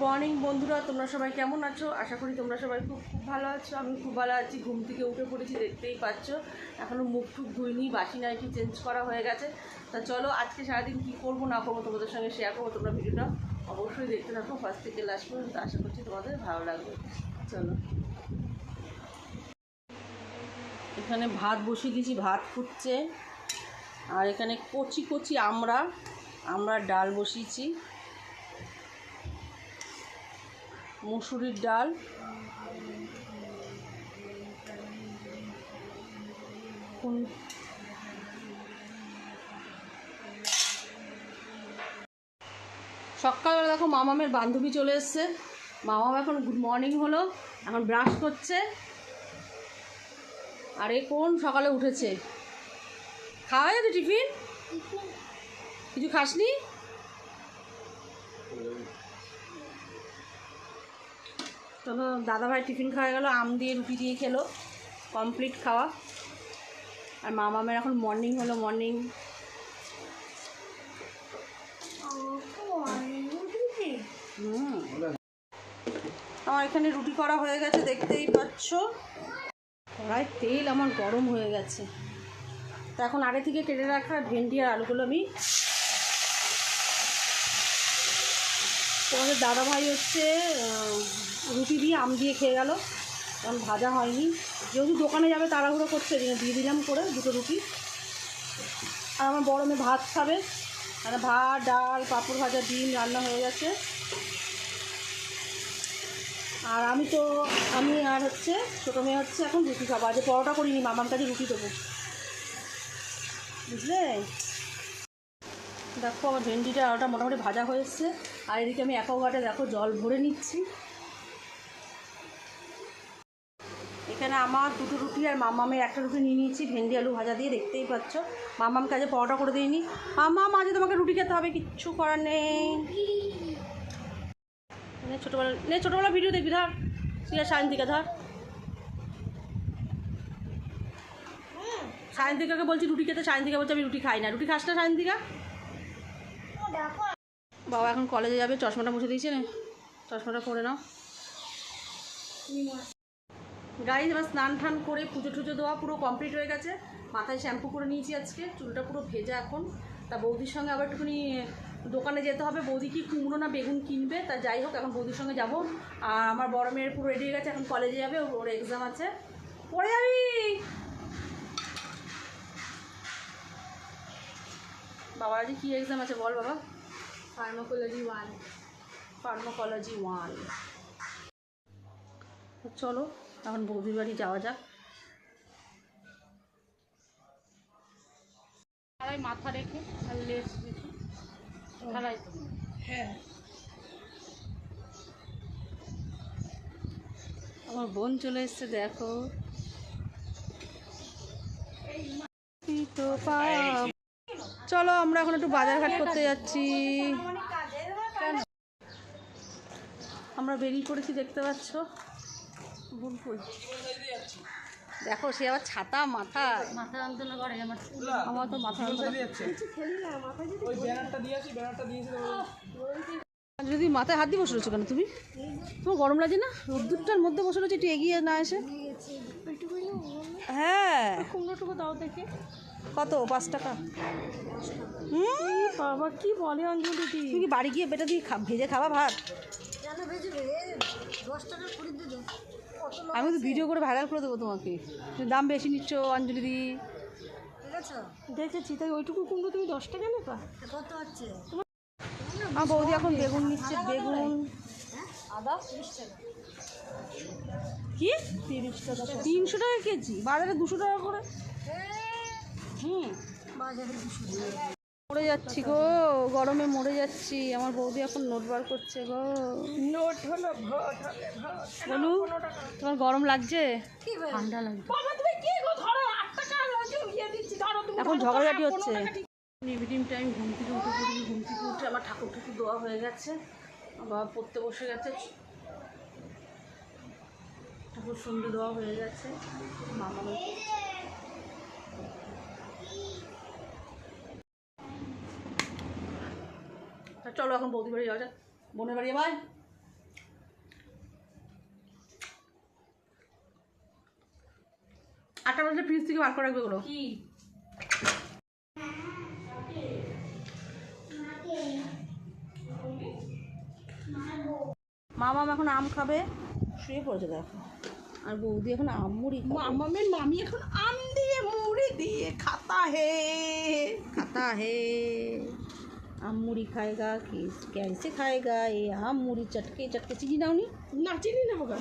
বন্ধুরা, তোমরা সবাই কেমন আছো? আশা করি তোমরা সবাই খুব খুব ভালো আছো। আমি খুব ভালো আছি। ঘুম থেকে উঠে পড়েছি, দেখতেই পাচ্ছ। এখনও মুখ টুক ধুইনি, বাসি নাইটি চেঞ্জ করা হয়ে গেছে। তা চলো, আজকে সারাদিন কী করব, না করব, তোমাদের সঙ্গে শেয়ার করব, তোমরা ভিডিওটা অবশ্যই দেখতে থাকো ফার্স্ট থেকে লাস্ট পর্যন্ত। আশা করছি তোমাদের ভালো লাগবে। চলো। এখানে ভাত বসিয়ে দিয়েছি, ভাত ফুটছে। আর এখানে কচি কচি আমরা আমরা ডাল বসিয়েছি। মুসুরির ডাল। কোন- সকালবেলা দেখো মামামের বান্ধবী চলে এসছে। মামাম এখন গুড মর্নিং হলো এখন ব্রাশ করছে। আর এ কোন সকালে উঠেছে? খাওয়া যাবে টিফিন। কিছু খাসনি? তখন দাদাভাই টিফিন খাওয়া গেল, আম দিয়ে রুটি দিয়ে খেলো কমপ্লিট খাওয়া। আর মা মামের এখন মর্নিং হলো মর্নিং আমার এখানে রুটি করা হয়ে গেছে, দেখতেই পাচ্ছ। কড়াই তেল আমার গরম হয়ে গেছে। তা এখন আগে থেকে কেটে রাখা ভেন্ডি আর আলুগুলো আমি তোমাদের দাদা ভাই হচ্ছে রুটি দিয়ে আম দিয়ে খেয়ে গেল। কারণ ভাজা হয়নি। যেহেতু দোকানে যাবে, তাড়াহুড়ো করছে দিয়ে দিলাম করে দুটো রুটি। আর আমার বড় মেয়ে ভাত খাবে। আর ভাত, ডাল, পাঁপড় ভাজা, ডিম রান্না হয়ে গেছে। আর আমি তো, আমি আর হচ্ছে, ছোটো মেয়ে হচ্ছে এখন রুটি খাব। আজ পরোটা করিনি, মামার কাছে রুটি দেবো। বুঝলে? দেখো, আমার ভেন্ডিটা ওটা মোটামুটি ভাজা হয়ে এসছে আর এদিকে আমি অ্যাকোয়াগার্ডে দেখো, জল ভরে নিচ্ছি। এখানে আমার দুটো রুটি আর মামামের একটা রুটি নিয়ে নিয়েছি, ভেন্ডি আলু ভাজা দিয়ে, দেখতেই পাচ্ছ। মামাম কাজে পরোটা করে দিইনি মামাম, আজকে তোমাকে রুটি খেতে হবে, কিচ্ছু করার নেই। ছোটোবেলা, নে, ছোটোবেলা ভিডিও দেখবি, ধর। তুই আর সায়ন্তিকা, ধর। সায়ন্তিকাকে বলছি, রুটি খেতে, সায়ন্তিকা বলছে, আমি রুটি খাই না। রুটি খাস না, সায়ন্তিকা? বাবা এখন কলেজে যাবে, চশমাটা মুছে দিয়েছে না। চশমাটা পরে নাও। গাড়ি এবার স্নান টান করে পুজো টুজো দেওয়া পুরো কমপ্লিট হয়ে গেছে। মাথায় শ্যাম্পু করে নিয়েছি আজকে, চুলটা পুরো ভেজা এখন। তা বৌদির সঙ্গে আবার একটুখানি দোকানে যেতে হবে। বৌদি কি কুমড়ো না বেগুন কিনবে? তা যাই হোক, এখন বৌদির সঙ্গে যাব। আর আমার বড় মেয়ের পুরো রেডি হয়ে গেছে, এখন কলেজে যাবে, ওর- এক্সাম আছে। পড়ে যাবি! বাবার আজকে কী এক্সাম আছে বল বাবা। ফার্মাকোলজি ওয়ান ফার্মাকোলজি ওয়ান চলো এখন বৌদির বাড়ি যাওয়া যাক। থালায় মাথা রেখে আর লেস রেখে। থালায় তো। হ্যাঁ। আমার বোন চলে এসছে দেখো। এই তো পা- চলো আমরা এখন একটু বাজার ঘাট করতে যাচ্ছি। আমরা বেরিয়ে পড়েছি দেখতে পাচ্ছ? দেখো সে আবার ছাতা মাথা। মাথা যন্ত্রণা করে আমার আমার তো মাথা যদি মাথায় হাত দিয়ে বসে রয়েছো কেন তুমি? তোমার গরম লাগে না? রোদ্দুরটার মধ্যে বসে রয়েছে একটু এগিয়ে না এসে? হ্যাঁ। কুমড়োটুকু দাও দেখে। কত? পাঁচ টাকা। হুম বাবা কি বলে অঞ্জলি দি তুমি কি বাড়ি গিয়ে বেটা দিয়ে খা- ভেজে খাবা ভাত? আমি তো ভিডিও করে ভাইরাল করে দেবো তোমাকে। তুমি দাম বেশি নিচ্ছ অঞ্জলি দি। দেখেছি? তাই ওইটুকু কুমড়ো তুমি দশ টাকা নেবা? আমার বৌদি এখন বেগুন নিচ্ছে বেগুন। আদা কি? তিরিশ টাকা তিনশো টাকা কেজি? বাজারে দুশো টাকা করে? মরে যাচ্ছি গো গরমে মরে যাচ্ছি। আমার বৌদি এখন নোট বার করছে গো। নোট হলো বলু তোমার গরম লাগছে? ঠান্ডা লাগবে বাবা তুমি কি গো ধরো আট টাকা রোজ দিচ্ছি ধরো তুমি এখন ঝগড়াঝাটি হচ্ছে। ইভিনিং টাইম ঘুম থেকে উঠে পড়ি ঘুম থেকে উঠে আমার ঠাকুর ঠাকুর দেওয়া হয়ে গেছে। বাবা পড়তে বসে গেছে। ঠাকুর সন্ধে দেওয়া হয়ে গেছে। মামা চলো এখন বৌদি বাড়ি যাওয়া যাক। বোনের বাড়ি ভাই আটা বাজলে ফ্রিজ থেকে বার করে রাখবে ওগুলো। কি? মামাম এখন আম খাবে শুয়ে পড়েছে দেখো। আর বৌদি এখন আম মুড়ি মামামের মামি এখন আম দিয়ে মুড়ি দিয়ে খাতা হে। খাতা হে। आम मुड़ी खाएगा कि कैसे खाएगा ये आम मुड़ी चटके चटके चीनी नाओनी না চিনি না হবে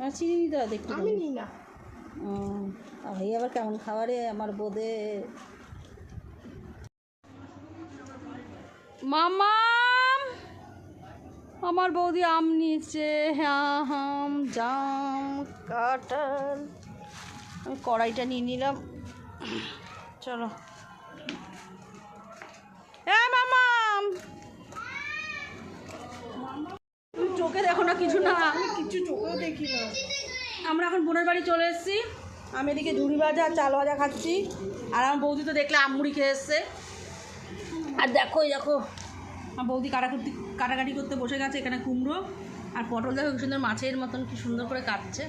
আর চিনি নিতে হয় দেখতে আমি নিই না ভাই আবার কেমন খাবারে আমার বোধে মামাম আমার বৌদি আম নিয়েছে হ্যাঁ আম জাম কাঁঠাল আমি কড়াইটা নিয়ে নিলাম চলো চোখে দেখো না কিছু না। কিছু চোখেও দেখি না। আমরা এখন বোনের বাড়ি চলে এসেছি। আমি এদিকে ঝুড়ি ভাজা আর চাল ভাজা খাচ্ছি। আর আমার বৌদি তো দেখলে আমুড়ি খেয়ে এসছে। আর দেখো দেখো আমার বৌদি কাটাকুটি কাটাকাটি করতে বসে গেছে এখানে কুমড়ো। আর পটল দেখো কি সুন্দর মাছের মতন কি সুন্দর করে কাটছে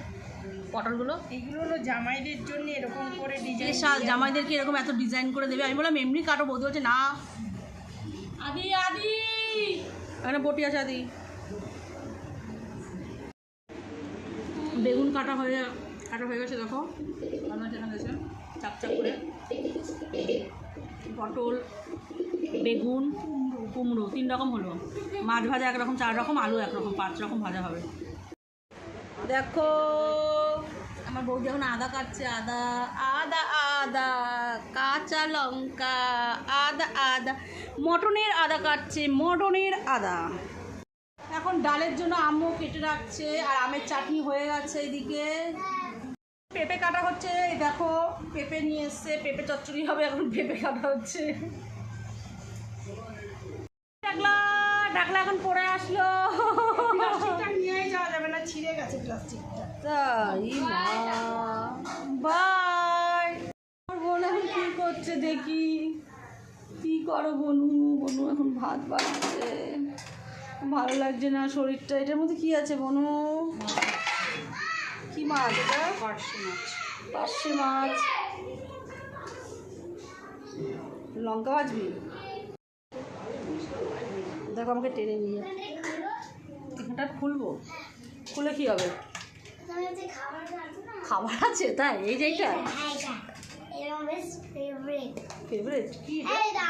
পটলগুলো। এগুলো হলো জামাইদের জন্য এরকম করে ডিজাইন স্পেশাল জামাইদেরকে এরকম এত ডিজাইন করে দেবে। আমি বললাম এমনি কাটো। বৌদি বলছে না। আদি আদি। এখানে বটি আছে আদি। বেগুন কাটা হয়ে কাটা হয়ে গেছে, দেখো। রান্না চেনা গেছে চাপ চাপ করে। পটল, বেগুন, কুমড়ো, তিন রকম হলো। মাছ ভাজা একরকম, চার রকম, আলু একরকম, পাঁচ রকম ভাজা হবে। দেখো, আমার বৌদি যখন আদা কাটছে, আদা আদা আদা, কাঁচা লঙ্কা, আদা আদা। মটনের আদা কাটছে, মটনের আদা। এখন ডালের জন্য আমও কেটে রাখছে আর আমের চাটনি হয়ে গেছে এদিকে। পেঁপে কাটা হচ্ছে এই দেখো পেঁপে নিয়ে এসছে পেঁপে চচ্চড়ি হবে এখন পেঁপে কাটা হচ্ছে। ডাকলা ডাকলা এখন পড়ে আসলো। নিয়ে যাওয়া যাবে না ছিঁড়ে গেছে প্লাস্টিকটা। তাই বাই। আমার বোন এখন কি করছে দেখি। কি করো বনু? বনু এখন ভাত বাড়ছে ভালো লাগছে না শরীরটা। এটার মধ্যে কি আছে বনু? কি মাছ এটা? পার্শে মাছ। পার্শে মাছ। লঙ্কা ভাজবি? দেখো আমাকে টেনে নিয়ে। এখানটা খুলবো? খুলে কি হবে? খাবার আছে তাই? এই যে এইটা? ফেভারিট কি? এটা?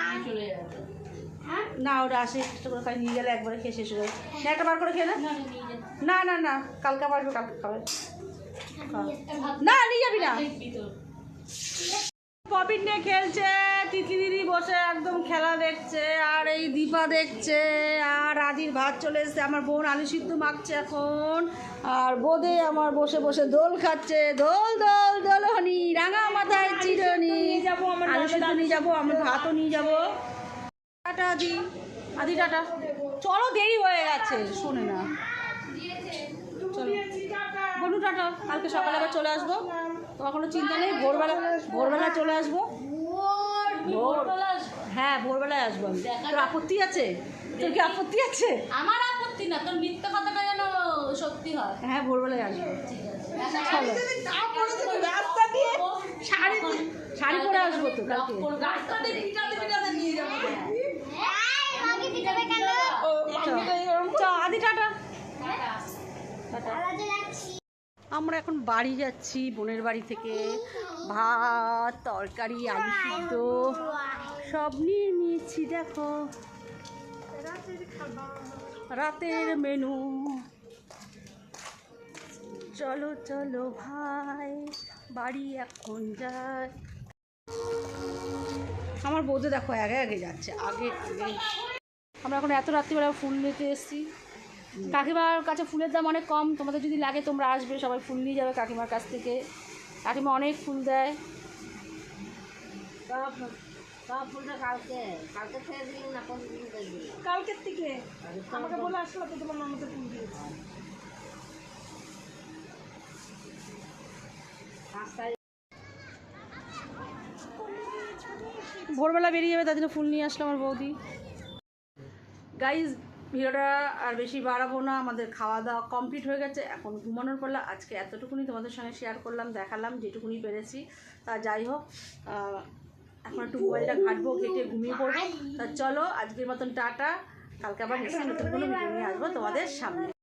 না ওটা আসে করে খাই নিয়ে গেলে একবারে খেয়ে শেষ হয়ে যায় একটা বার করে খেয়ে না। না না কালকে আবার কালকে খাবে। না নিয়ে যাবি না। পপিট নিয়ে খেলছে তিতলি দিদি বসে একদম খেলা দেখছে আর এই দীপা দেখছে আর আদির ভাত চলে এসছে। আমার বোন আলু সিদ্ধ মাখছে এখন আর বোদে আমার বসে বসে দোল খাচ্ছে। দোল দোল দোলহনি রাঙা মাথায় চিরনি। যাব, আমার আলু সিদ্ধ নিয়ে যাব আমি ভাতও নিয়ে যাব। টাটা আদি। আদি টাটা। চলো দেরি হয়ে গেছে। শোনে না। চলো। বলু টাটা। কালকে সকালে আবার চলে আসব। তোমার কোনো চিন্তা নেই ভোরবেলা ভোরবেলা চলে আসব। ভোর হ্যাঁ ভোরবেলায় আসব আমি। তোর আপত্তি আছে? তোর কি আপত্তি আছে? আমার আপত্তি না তোর মিথ্যা কথাটা যেন সত্যি হয়। হ্যাঁ ভোরবেলায় আসব। চলো। রাস্তা দিয়ে শাড়ি শাড়ি পরে আসব তো কালকে। পিটাতে পিটাতে নিয়ে যাব ও মামিটা এরকম চ আদি টাটা আমরা এখন বাড়ি যাচ্ছি বোনের বাড়ি থেকে। ভাত, তরকারি, আলু সিদ্ধ, সব নিয়ে নিয়েছি, দেখো। রাতের মেনু। চলো চলো, ভাই, বাড়ি এখন যায় আমার বৌদি দেখো আগে আগে যাচ্ছে, আগে আগে। আমরা এখন এত রাত্রিবেলা ফুল নিতে এসেছি। কাকিমার কাছে ফুলের দাম অনেক কম তোমাদের যদি লাগে তোমরা আসবে সবাই ফুল নিয়ে যাবে কাকিমার কাছ থেকে। কাকিমা অনেক ফুল দেয়। কালকের থেকে? আমাকে বলে আসলো তো তোমার মামাকে ফোন দিয়েছি। ভোরবেলা বেরিয়ে যাবে তার জন্য ফুল নিয়ে আসলো আমার বৌদি। গাইজ ভিডিওটা আর বেশি বাড়াবো না, আমাদের খাওয়া দাওয়া কমপ্লিট হয়ে গেছে। এখন ঘুমানোর পরে আজকে এতটুকুনি তোমাদের সঙ্গে শেয়ার করলাম, দেখালাম, যেটুকুনি পেরেছি। তা যাই হোক এখন একটু মোবাইলটা ঘাটবো, ঘেটে ঘুমিয়ে পড়ব। তা চলো, আজকের মতন টাটা। কালকে আবার নিশ্চয়ই নতুন কোনো ভিডিও নিয়ে আসব তোমাদের সামনে।